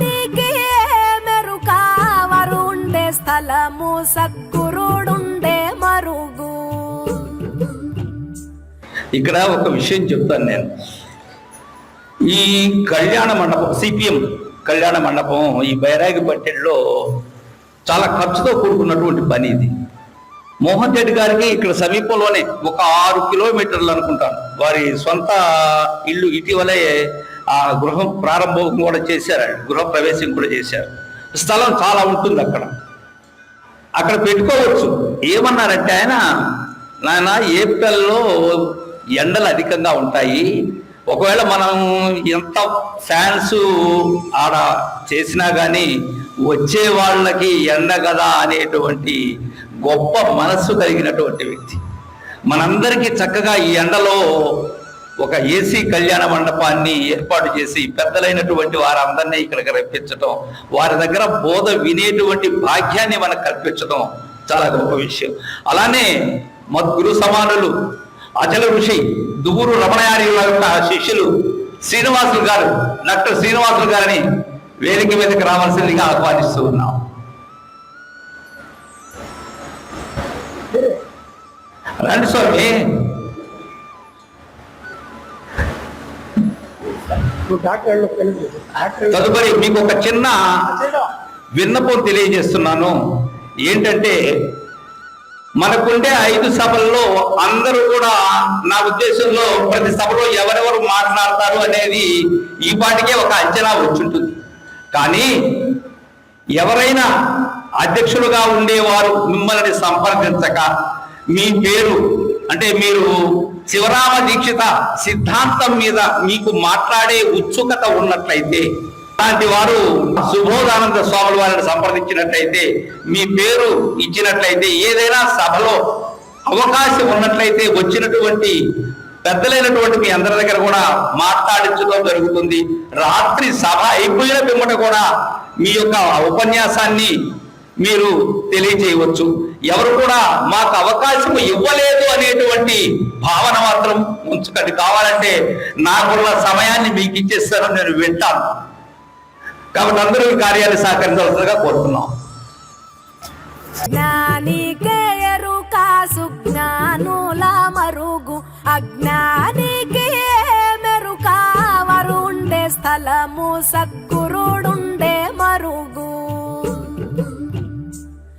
నీకే మెరుకావరుండే స్థలము సద్గురుడుండే మరుగు. ఇక్కడ ఒక విషయం చెప్తాను నేను. ఈ కళ్యాణ మండపం సిపిఎం కళ్యాణ మండపం ఈ బైరాగి పట్టెల్లో చాలా ఖర్చుతో కూడుకున్నటువంటి పని ఇది. మోహన్ రెడ్డి గారికి ఇక్కడ సమీపంలోనే ఒక ఆరు కిలోమీటర్లు అనుకుంటాను. వారి సొంత ఇల్లు ఇటీవలే ఆ గృహం ప్రారంభం కూడా చేశారు. గృహ ప్రవేశం కూడా చేశారు. స్థలం చాలా ఉంటుంది అక్కడ. అక్కడ పెట్టుకోవచ్చు. ఏమన్నారంటే ఆయన నాయన ఏప్రిల్లో ఎండలు అధికంగా ఉంటాయి. ఒకవేళ మనం ఎంత ఫ్యాన్స్ ఆడ చేసినా కానీ వచ్చే వాళ్ళకి ఎండ కదా అనేటువంటి గొప్ప మనస్సు కలిగినటువంటి వ్యక్తి. మనందరికీ చక్కగా ఈ ఎండలో ఒక ఏసీ కళ్యాణ మండపాన్ని ఏర్పాటు చేసి పెద్దలైనటువంటి వారందరినీ ఇక్కడికి రప్పించటం వారి దగ్గర బోధ వినేటువంటి భాగ్యాన్ని మనకు కల్పించడం చాలా గొప్ప విషయం. అలానే మద్గురు సమానులు అచల ఋషి దుగురు రమణయారి యొక్క శిష్యులు శ్రీనివాసులు గారు డాక్టర్ శ్రీనివాసులు గారిని వేదిక మీదకి రావాల్సిందిగా ఆహ్వానిస్తూ ఉన్నాం. రండి స్వామి తదుపరి మీకు ఒక చిన్న విన్నపం తెలియజేస్తున్నాను. ఏంటంటే మనకుండే ఐదు సభల్లో అందరూ కూడా నా ఉద్దేశంలో ప్రతి సభలో ఎవరెవరు మాట్లాడతారు అనేది ఈ పాటికే ఒక అంచనా వచ్చుంటుంది. కానీ ఎవరైనా అధ్యక్షులుగా ఉండేవారు మిమ్మల్ని సంప్రదించక మీ పేరు అంటే మీరు శివరామ దీక్షిత సిద్ధాంతం మీద మీకు మాట్లాడే ఉత్సుకత ఉన్నట్లయితే అలాంటి వారు సుబోధానంద స్వాముల వారిని సంప్రదించినట్లయితే మీ పేరు ఇచ్చినట్లయితే ఏదైనా సభలో అవకాశం ఉన్నట్లయితే వచ్చినటువంటి పెద్దలైనటువంటి మీ అందరి దగ్గర కూడా మాట్లాడించడం జరుగుతుంది. రాత్రి సభ అయిపోయిన పిమ్మట కూడా మీ యొక్క ఉపన్యాసాన్ని మీరు తెలియజేయవచ్చు ఎవరు కూడా మాకు అవకాశం ఇవ్వలేదు అనేటువంటి భావన మాత్రం ఉంచుకండి. కావాలంటే నాకున్న సమయాన్ని మీకు ఇచ్చేస్తాను నేను వింటాను. కాబట్టి అందరూ ఈ కార్యాన్ని సహకరించవలసిందిగా కోరుతున్నాం. జ్ఞానికే సుజ్ఞానుల మరుగు. అజ్ఞానికి మెరుకావరుండే స్థలము సద్గు